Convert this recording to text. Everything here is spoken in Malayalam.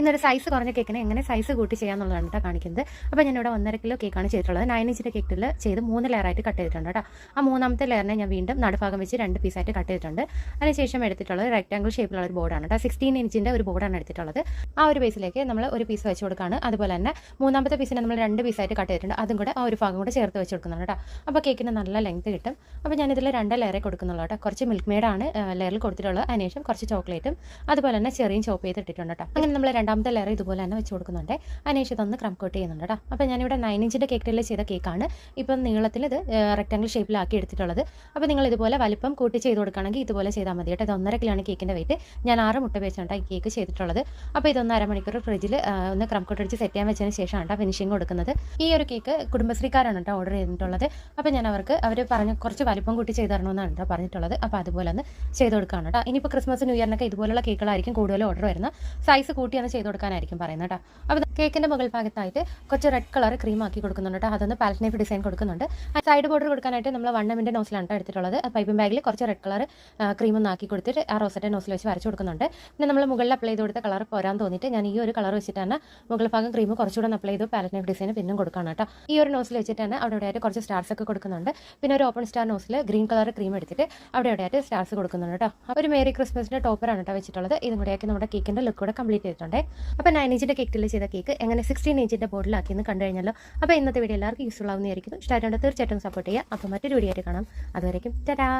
ഇന്നൊരു സൈസ് കുറഞ്ഞ കേക്കിന് എങ്ങനെ സൈസ് കൂട്ടി ചെയ്യാന്നുള്ളതാണ് കേട്ടോ കാണിക്കുന്നത്. അപ്പോൾ ഞാൻ ഇവിടെ ഒന്നര കിലോ കേക്കാണ് ചെയ്തിട്ടുള്ളത്. നയൻ ഇഞ്ചിന്റെ കേക്കിൽ ചെയ്ത് മൂന്ന് ലെയറായിട്ട് കട്ട് ചെയ്തിട്ടുണ്ട് കേട്ടോ ആ മൂന്നാമത്തെ ലെയറിനെ ഞാൻ വീണ്ടും നടുഭാഗം വെച്ച് രണ്ട് പീസായിട്ട് കട്ട് ചെയ്തിട്ടുണ്ട്. അതിനുശേഷം എടുത്തിട്ടുള്ളത് റെക്റ്റാംഗിൾ ഷേപ്പിലുള്ള ഒരു ബോർഡാണ് കേട്ടോ സിക്സ്റ്റീൻ ഇഞ്ചിന്റെ ഒരു ബോർഡാണ് എടുത്തിട്ടുള്ളത്. ആ ഒരു പീസിലേക്ക് നമ്മൾ ഒരു പീസ് വെച്ച് കൊടുക്കുകയാണ് അതുപോലെ തന്നെ മൂന്നാമത്തെ പീസിനെ നമ്മൾ രണ്ട് പീസായിട്ട് കട്ട് ചെയ്തിട്ടുണ്ട്. അതും കൂടെ ആ ഒരു ഭാഗം കൂടെ ചേർത്ത് വെച്ച് കൊടുക്കുന്നുണ്ട് കേട്ടോ അപ്പോൾ കേക്കിന് നല്ല ലെങ്ത് കിട്ടും. അപ്പോൾ ഞാനിതിൽ രണ്ട് ലെയറേ കൊടുക്കുന്നുള്ളൂ കേട്ടോ കുറച്ച് മിൽക്ക് മെയ്ഡാണ് ലെയറിൽ കൊടുത്തിട്ടുള്ളത്. അതിനുശേഷം കുറച്ച് ചോക്ലേറ്റും അതുപോലെ തന്നെ ചെറിയും ചോപ്പ് ചെയ്തിട്ടിട്ടുണ്ട് കേട്ടോ അങ്ങനെ നമ്മൾ രണ്ടാമത്തെ ലെയർ ഇതുപോലെ തന്നെ വെച്ച് കൊടുക്കുന്നുണ്ട്. അതിനുശേഷം ഇതൊന്ന് ക്രം കോട്ട് ചെയ്യുന്നുണ്ട് കേട്ടോ അപ്പോൾ ഞാനിവിടെ നയൻ ഇഞ്ചിന്റെ കേക്കിൽ ചെയ്ത കേക്കാണ് ഇപ്പം നീളത്തിൽ ഇത് റെക്ടാങ്കിൾ ഷേപ്പിലാക്കി എടുത്തിട്ടുള്ളത്. അപ്പോൾ നിങ്ങൾ ഇതുപോലെ വലിപ്പം കൂട്ടി ചെയ്ത് കൊടുക്കുകയാണെങ്കിൽ ഇതുപോലെ ചെയ്താൽ മതി കേട്ടോ ഇത് ഒന്നര കിലോയാണ് കേക്കിന്റെ വെയിറ്റ് ഞാൻ ആറ് മുട്ട വെച്ചാണ് ഈ കേക്ക് ചെയ്തിട്ടുള്ളത്. അപ്പോൾ ഇതൊന്ന് അരമണിക്കൂർ ഫ്രിഡ്ജിൽ ഒന്ന് ക്രം കോട്ട് അടിച്ച് സെറ്റ് ചെയ്യാൻ വെച്ചതിന് ശേഷമാണ് ഫിനിഷിംഗ് കൊടുക്കുന്നത്. ഈ ഒരു കേക്ക് കുടുംബശ്രീക്കാരാണ് കേട്ടോ ഓർഡർ ചെയ്തിട്ടുള്ളത്. അപ്പോൾ ഞാൻ അവർക്ക് അവർ പറഞ്ഞ കുറച്ച് വലിപ്പം കൂട്ടി ചെയ്ത് തരണമെന്നാണ് കേട്ടോ പറഞ്ഞിട്ടുള്ളത്. അപ്പോൾ അതുപോലെ ഒന്ന് ചെയ്ത് കൊടുക്കുകയാണ് കേട്ടോ ഇനിയിപ്പോൾ ക്രിസ്മസ് ന്യൂ ഇയറിനൊക്കെ ഇതുപോലുള്ള കേക്കുകളായിരിക്കും കൂടുതൽ ഓർഡർ വരുന്നത്. സൈസ് കൂട്ടിയാണ് ചെയ്ത് കൊടുക്കാനായിരിക്കും പറയുന്നത് കേട്ടോ. അപ്പോൾ കേക്കിന്റെ മുകൾ ഭാഗത്തായിട്ട് കുറച്ച് റെഡ് കളർ ക്രീം ആക്കി കൊടുക്കുന്നുണ്ട് കേട്ടോ. അതൊന്ന് പാലറ്റ് നൈഫ് ഡിസൈൻ കൊടുക്കുന്നുണ്ട്. സൈഡ് ബോർഡർ കൊടുക്കാനായിട്ട് നമ്മൾ വൺ എമ്മിന്റെ നോസിലാണ് കേട്ടോ എടുത്തിട്ടുള്ളത്. പൈപ്പിംഗ് ബാഗിൽ കുറച്ച് റെഡ് കളർ ക്രീം ഒന്ന് ആക്കി കൊടുത്തിട്ട് ആ റോസറ്റ് നോസിൽ വെച്ച് വരച്ച് കൊടുക്കുന്നുണ്ട്. പിന്നെ നമ്മൾ മുകളിൽ അപ്ലൈ ചെയ്ത് കൊടുത്ത കളർ പോരാൻ തോന്നിയിട്ട് ഞാൻ ഈ ഒരു കളർ വെച്ചിട്ടാണ് മുകൾ ഭാഗം ക്രീം കുറച്ചുകൂടെ അപ്ലൈ ചെയ്ത് പാലറ്റ് നൈഫ് ഡിസൈൻ പിന്നും കൊടുക്കണം കേട്ടോ ഈ ഒരു നോസിൽ വെച്ചിട്ടാണ് അവിടെ ഇവിടെയായിട്ട് കുറച്ച് സ്റ്റാർസ് ഒക്കെ കൊടുക്കുന്നുണ്ട്. പിന്നെ ഒരു open star nozzle green colour cream എടുത്തിട്ട് അവിടെ ഇവിടെയായിട്ട് സ്റ്റാർസ് കൊടുക്കുന്നുണ്ട് കേട്ടോ അപ്പോൾ ഒരു മേരി ക്രിസ്മസിന്റെ ടോപ്പറാണ് കേട്ടോ വെച്ചിട്ടുള്ളത്. ഇതും കൂടെയാക്കി നമ്മുടെ കേക്കിന്റെ ലുക്ക് കൂടെ കംപ്ലീറ്റ് ചെയ്തിട്ടുണ്ട്. അപ്പോൾ നയൻ ഇഞ്ചിന്റെ കേക്കിൽ ചെയ്ത കേക്ക് എങ്ങനെ സിക്സ്റ്റീൻ ഇഞ്ചിന്റെ ബോർഡിലാക്കിയെന്ന് കണ്ടു കഴിഞ്ഞല്ലോ. അപ്പോൾ ഇന്നത്തെ വീഡിയോ എല്ലാവർക്കും യൂസ്ഫുൾ ആവുന്നതായിരിക്കും ഇഷ്ടമായിട്ടുണ്ട് തീർച്ചയായിട്ടും സപ്പോർട്ട് ചെയ്യുക. അപ്പോൾ മറ്റൊരു വീഡിയോ ആയിട്ട് കാണാം. അതുവരേക്കും ടാ